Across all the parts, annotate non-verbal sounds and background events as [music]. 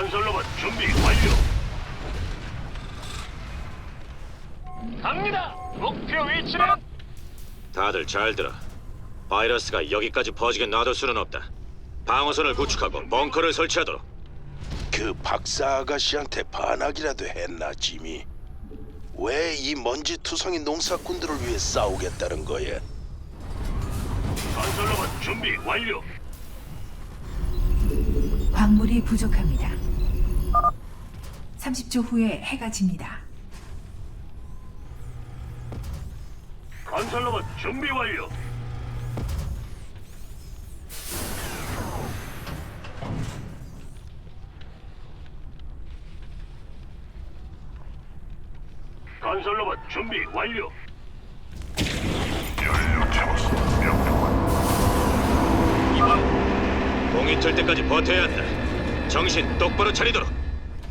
건설로봇 준비 완료. 갑니다. 목표 위치는 다들 잘 들어. 바이러스가 여기까지 퍼지게 놔둘 수는 없다. 방어선을 구축하고 벙커를 설치하도록. 그 박사 아가씨한테 반항이라도 했나 지미? 왜 이 먼지 투성이 농사꾼들을 위해 싸우겠다는 거야? 건설로봇 준비 완료. 광물이 부족합니다. 30초 후에 해가 집니다. 건설로봇 준비 완료. 건설로봇 준비 완료. 연료 채웠어. 이번 공이 틀 때까지 버텨야 한다. 정신 똑바로 차리도록.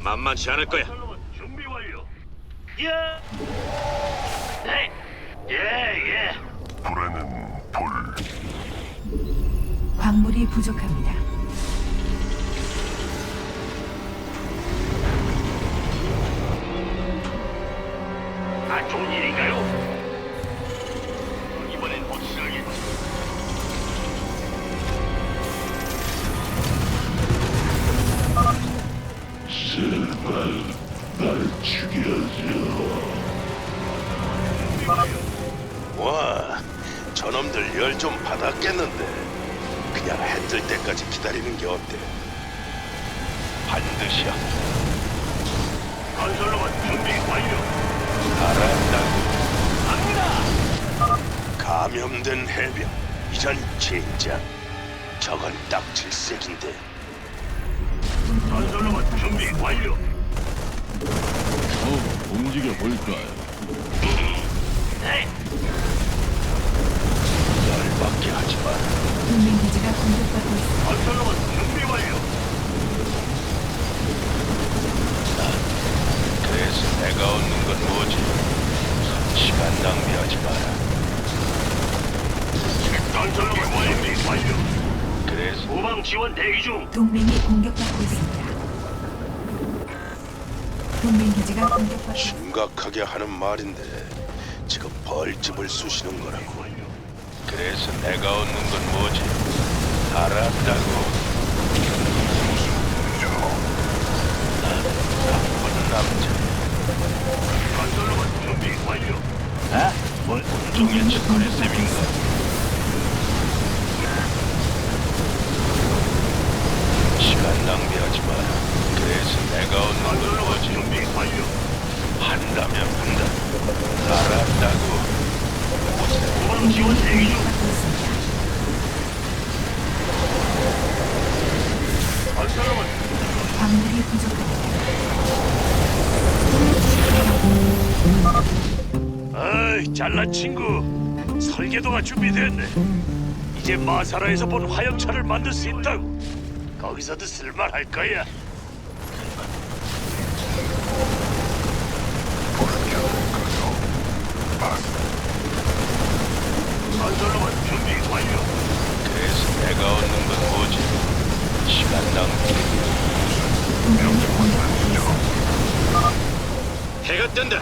만만치 않을 거야. 건설로봇 준비 완료. 예. 네. 예, 예. 불에는 불, 광물이 부족합니다. 감염된 해병. 이전 진짜. 저건 딱 질색인데. 건설로봇 준비 완료. 어, 움직여 볼까요? 네. 열받게 하지 마. 동맹 기지가 공격받고 있습니다. 건설로봇 준비 완료. 그래서 내가 얻는 건 뭐지? 시간 낭비하지 마라. 건설로봇 준비 완료. 그래서 후방 지원 대기 중. 동맹이 공격받고 있습니다. 동맹 기지가 공격받고 있습니다. 심각하게 하는 말인데 지금 벌집을 쑤시는 거라고. 그래서 내가 얻는 건 뭐지? 알았다고. 난 나쁜 남자. 건설로봇 준비 완료. 아? 뭘 온종일 짓거릴 셈인가? 시간 낭비하지 마라. 그래서 내가 건설로봇 뭐지? 준비 완료. 한다면 한다. 알았다고. 후방 지원 대기 중. 있습니다. 건설로봇 광물이 부족합니다. 아이, 잘난 친구. 설계도가 준비됐네. 이제 마사라에서 본 화염차를 만들 수 있다고. 거기서도 쓸만할 거야. 건설로봇 준비 완료. 그래서 내가 얻는 건 뭐지? 시간 낭비. 해가 뜬다.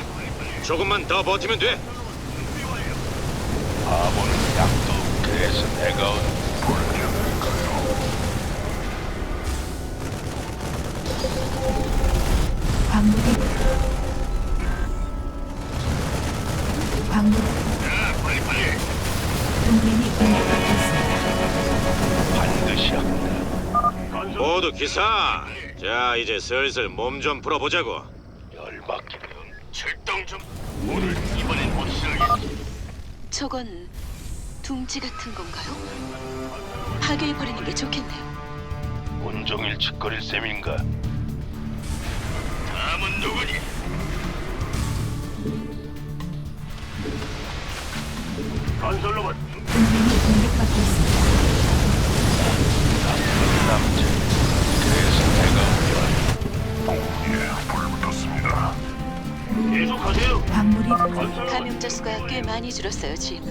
조금만 더 버티면 돼. 바보는 약도. 그래서 내가 얻는 기사. 자, 이제 슬슬 몸 좀 풀어보자고. 열받게. 출동 좀. 오늘 이번엔 확실하게. 저건 둥지 같은 건가요? 파괴해버리는 게 좋겠네요. 온종일 짓거릴 셈인가? 다음은 누구니? 건설로봇 꽤 많이 줄었어요, 짐.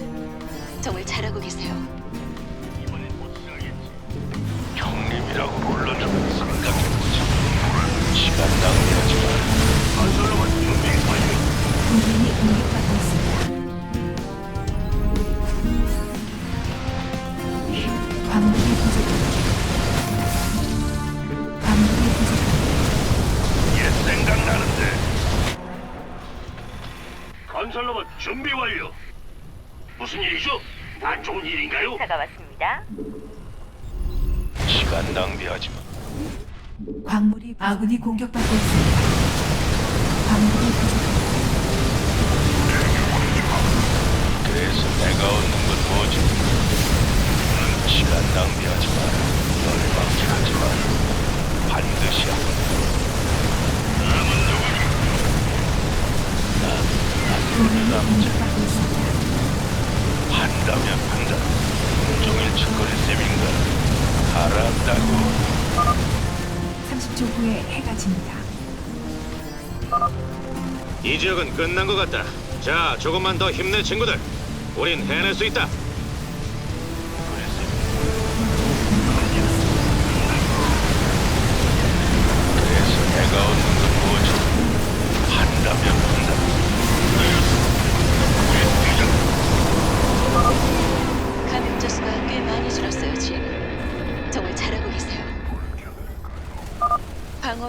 정말 잘하고 계세요. 완료. 무슨 일이죠? 안 좋은 일인가요? 의사가 왔습니다. 시간 낭비하지 마. 광물이 아군이 공격받고 있습니다. 광물이 부족합니다. 그래서 내가 얻는 건 뭐지? 시간 낭비하지 마라. 열받게 하지 마라. 반드시 하고. 동맹이 공 한다면 한다. 온종일 짓거릴 셈인가? 알았다고. 30초 후에 해가 집니다. 이 지역은 끝난 것 같다. 자, 조금만 더 힘내, 친구들. 우린 해낼 수 있다.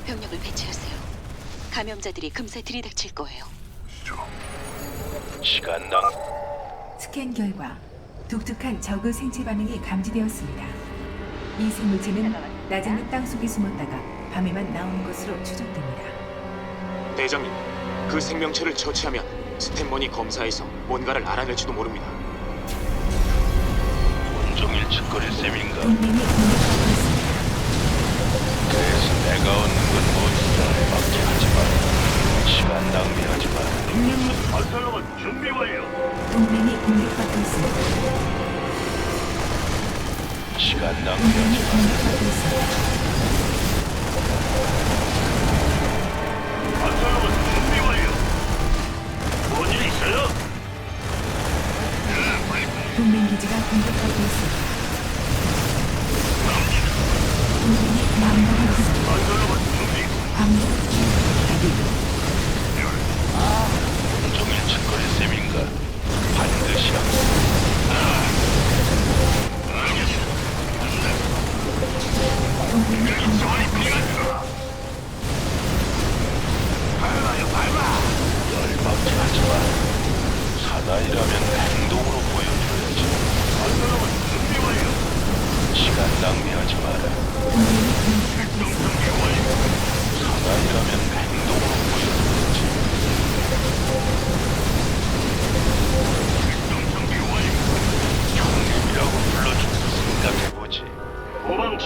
병력을 배치하세요. 감염자들이 금세 들이닥칠 거예요. 시간 낭. 스캔 결과 독특한 저그 생체 반응이 감지되었습니다. 이 생물체는 낮에는 땅 속에 숨었다가 밤에만 나오는 것으로 추정됩니다. 대장님, 그 생명체를 처치하면 스탠머니 검사에서 뭔가를 알아낼지도 모릅니다. 온종일 짓거릴 셈인가? 동맹이 공격받고 있습니다. 그래서 내가 얻는 건 뭐지? 열받게 하지 마라. 시간 낭비하지 마라. 건설로봇 준비 완료. 동맹이 공격받고 있습니다. 시간 동맹이 낭비하지 마라. 공격받고 있습니다. 건설로봇 준비 완료. 뭔일 있어요? 동맹 기지가 공격받고 있습니다. 동맹이 망가고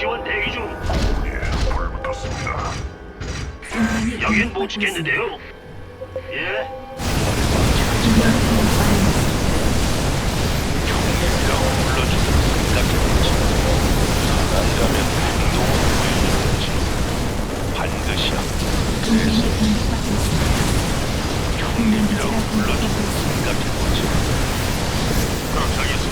지원 대기 중. 예, 불붙었습니다. 동맹이 여긴 못. 지켰는데요. 예? 형님이라고 불러줘서 생각해보지. 사나이라면. 반드시 불러줘서 생각해보지. 그렇게 하겠습니다.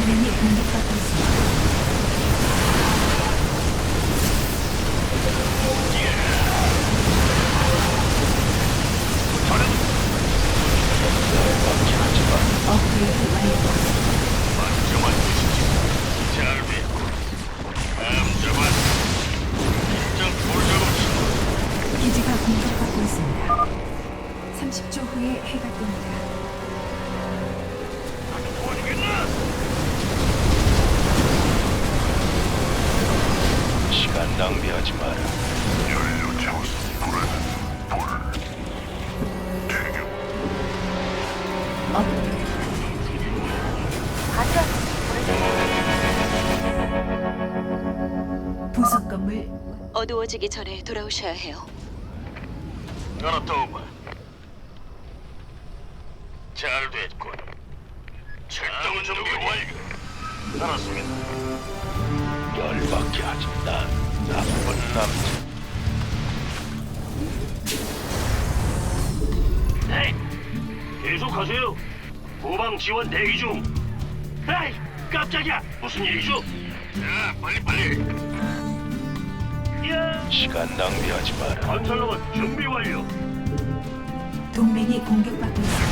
동맹이 공격받고 있습니다. 부속 건물 어두워지기 전에 돌아오셔야 해요. 알았다, 오마. 잘 됐군. 출동 준비 완료. 알았습니다. 열받게 하지 마. 나쁜 남자. 네. 계속하세요. 후방 지원 대기 중. 에이, 깜짝이야. 무슨 일이죠? 자, 빨리 빨리. 야, 시간 낭비하지 마라. 건설로봇 준비 완료. 동맹이 공격받고 있습니다.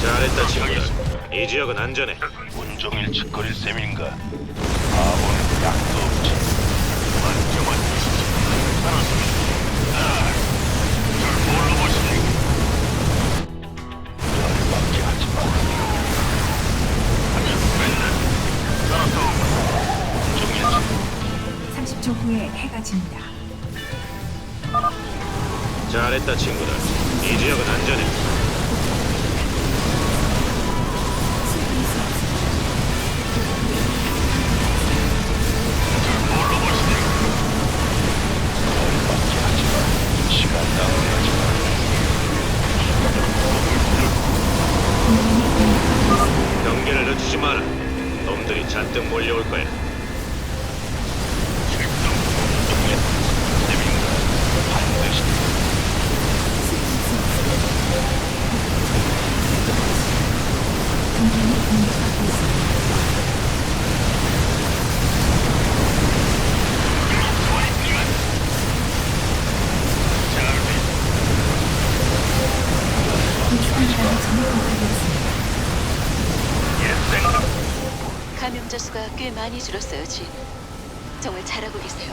잘했다 친구들. 이 지역은 안전해. 온종일 짓거릴 셈인가? 바보는 약도 없지. 주십시오. 알았습 후에 해가 집니다. 잘했다 친구들. 이 지역은 안전해. 감염자 수가 꽤 많이 줄었어요, 짐. 정말 잘하고 계세요.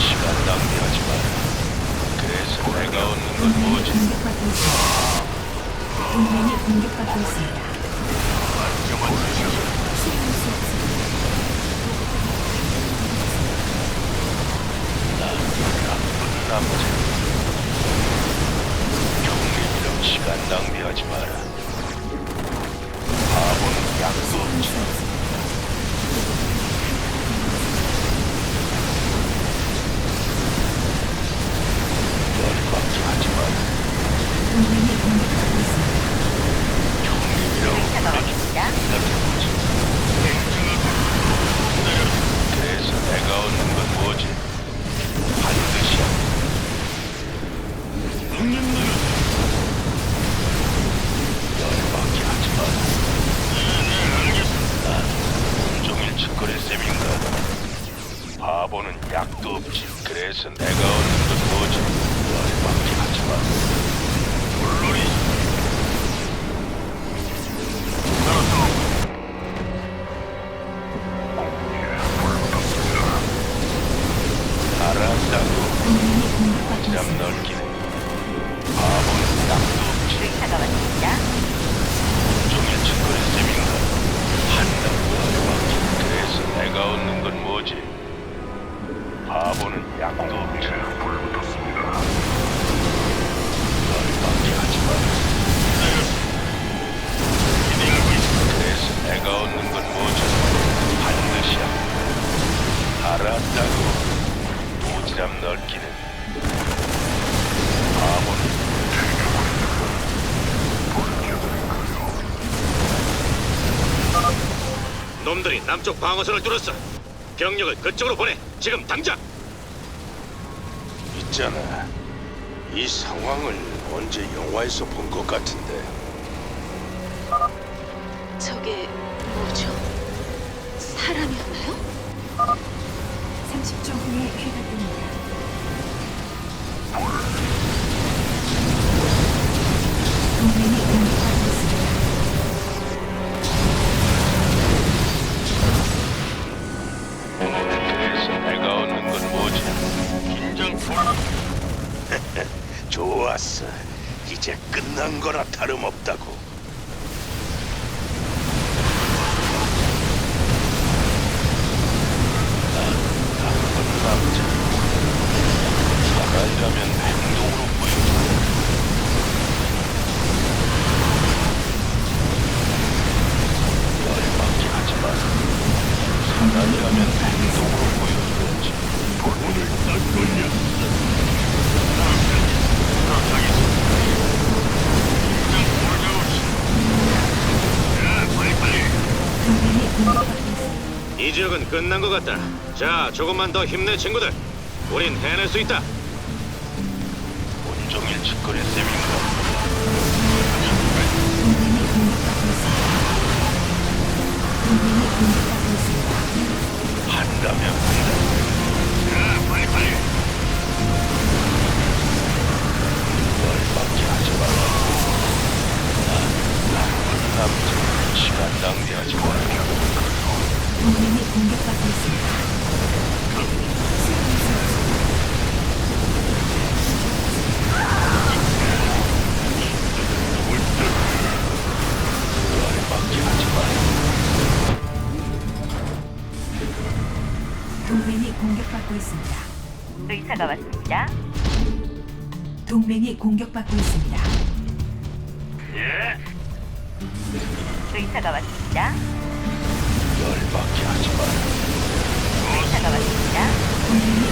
시간 낭비하지 마. 그래서 내가 얻는 건 동맹이 뭐지? 공격받고 있습니다. 동맹이 공격받고 있습니다. 만져만 주십시오. 나쁜 남자. 경례이랑 시간 낭비하지 마라. 바보는 약도 놈들이 남쪽 방어선을 뚫었어. 병력을 그쪽으로 보내. 지금 당장. 있잖아. 이 상황을 언제 영화에서 본 것 같은데. 저게 뭐죠? 사람이었나요? 30초 후에 해가 [laughs] 좋았어. 이제 끝난 거나 다름없다고. 사나이라면 행동으로 마. 사나이라면 행동으로 보여줘야지. 딱 걸렸 지역은 끝난 것 같다. 자, 조금만 더 힘내, 친구들. 우린 해낼 수 있다. 온종일 짓거릴 셈인가? 한다면 한다. 자, 빨리 빨리. 열받게 하지 마라. 나쁜 남자. 시간 낭비하지 마라. 동맹이 공격받고 있습니다. 동맹이 공격받고 있습니다. 의사가 왔습니다. 동맹이 공격받고 있습니다. 예. 의사가 왔습니다. 열받게 하지 마라. 의사가 왔습니다. 동맹이.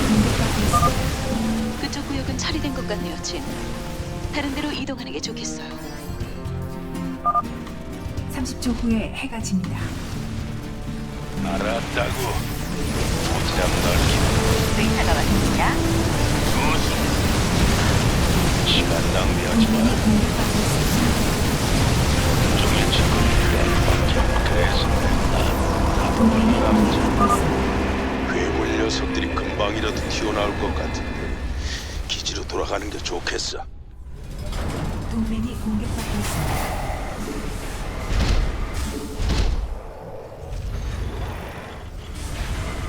그쪽 구역은 처리된 것 같네요, 진. 다른 데로 이동하는 게 좋겠어요. 30초 후에 해가 집니다. 알았다고. 도장 넓기. 의사가 왔습니다. 시간 낭비하지 동맹이 마라. 공격받고 있습니다. 온종일 짓거릴 방이라도 튀어나올 것 같은데 기지로 돌아가는 게 좋겠어. 동맹이 공격받고 있습니다.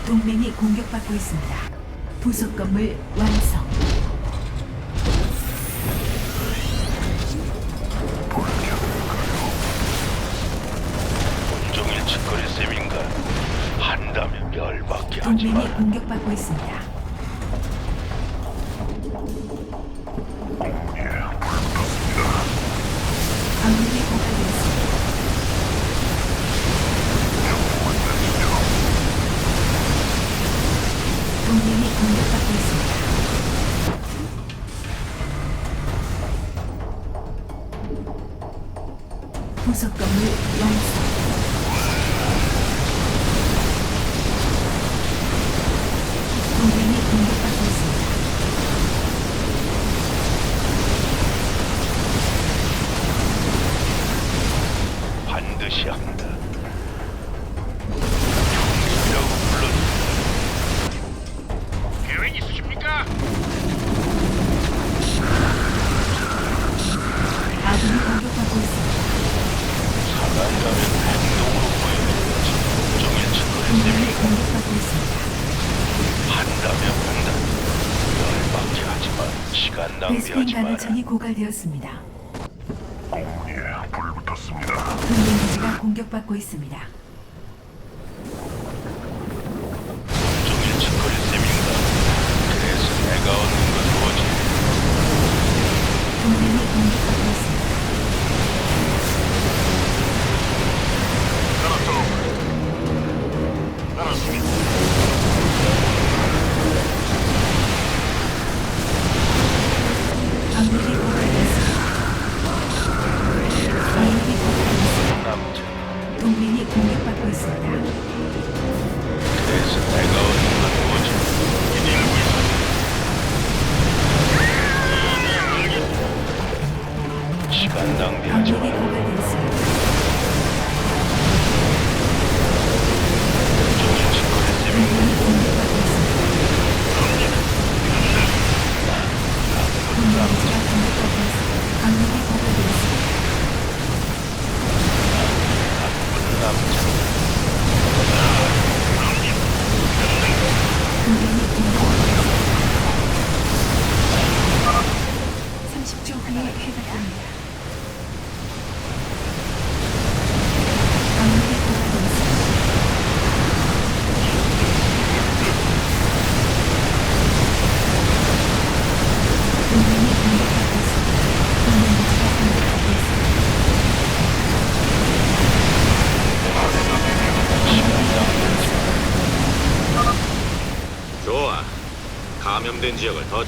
동맹이 공격받고 있습니다. 부속 건물 완성. 공격받고 있습니다. 예, 불 가루천이 고갈되었습니다. 예, 불 붙었습니다. 동맹 기지가 공격받고 있습니다.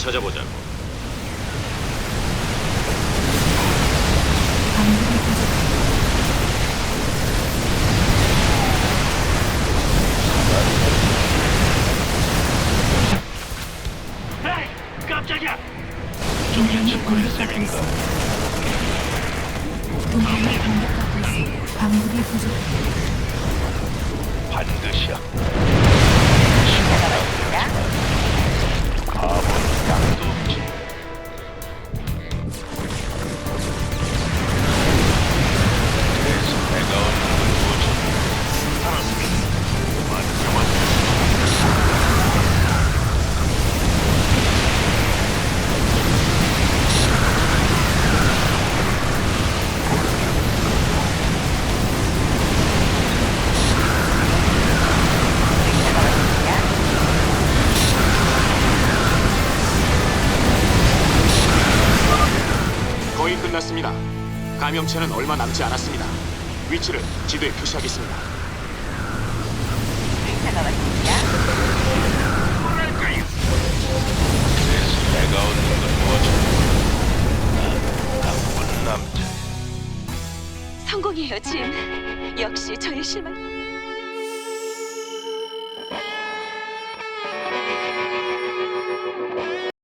찾아보자 감염체는 얼마 남지 않았습니다. 위치를 지도에 표시하겠습니다. 성공이에요, 짐. 역시 저의 실망.